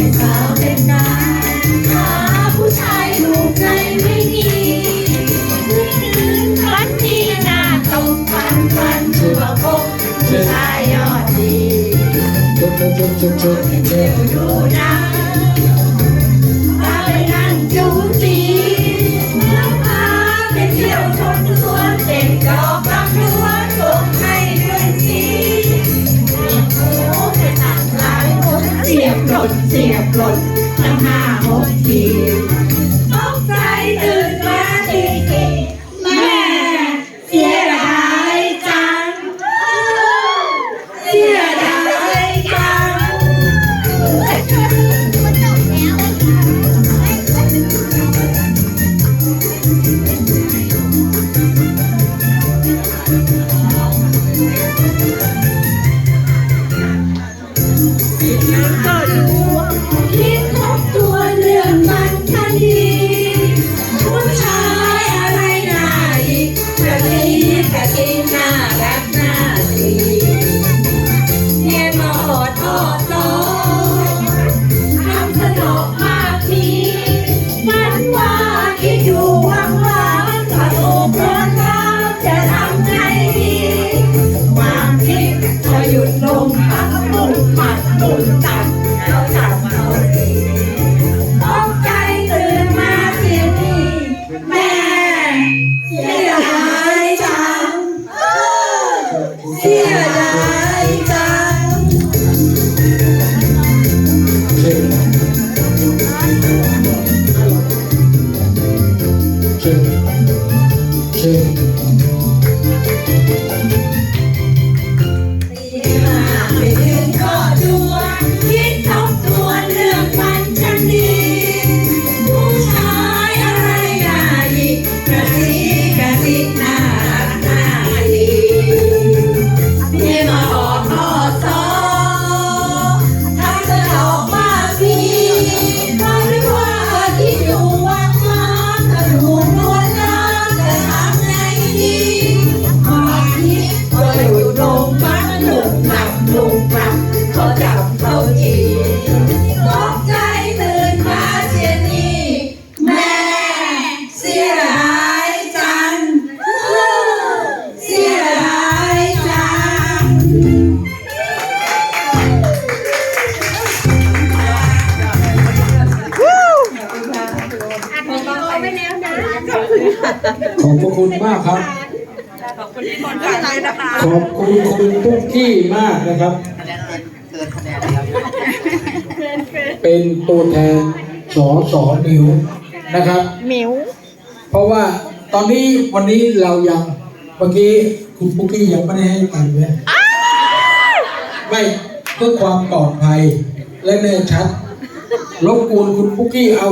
เป็นสาวเป็นนางหาผู้ชายถูกใจไม่มีคืนคืนคันนี้หน้าตรงฟันฟันชั่วคบผู้ชายยอดดีจุ๊บจุ๊บจุ๊บจุ๊บเร็วดูนะ กดตั้งห้าหกทีตกใจตื่นมาตีสี่แม่เสียดายจังเสียดายจังตื่น here Thank you. ขอบคุณมากครับ ขอบคุณที่คนใจนะคะขอบคุณคุณปุ๊กกี้มากนะครับ เป็นตัวแทนสอสอหมิวนะครับ หมิว เพราะว่าตอนนี้วันนี้เรายังเมื่อกี้คุณปุ๊กกี้ยังไม่ได้ให้ตังค์เลยไม่เพื่อความปลอดภัยและแน่ชัดรบกวนคุณปุ๊กกี้เอา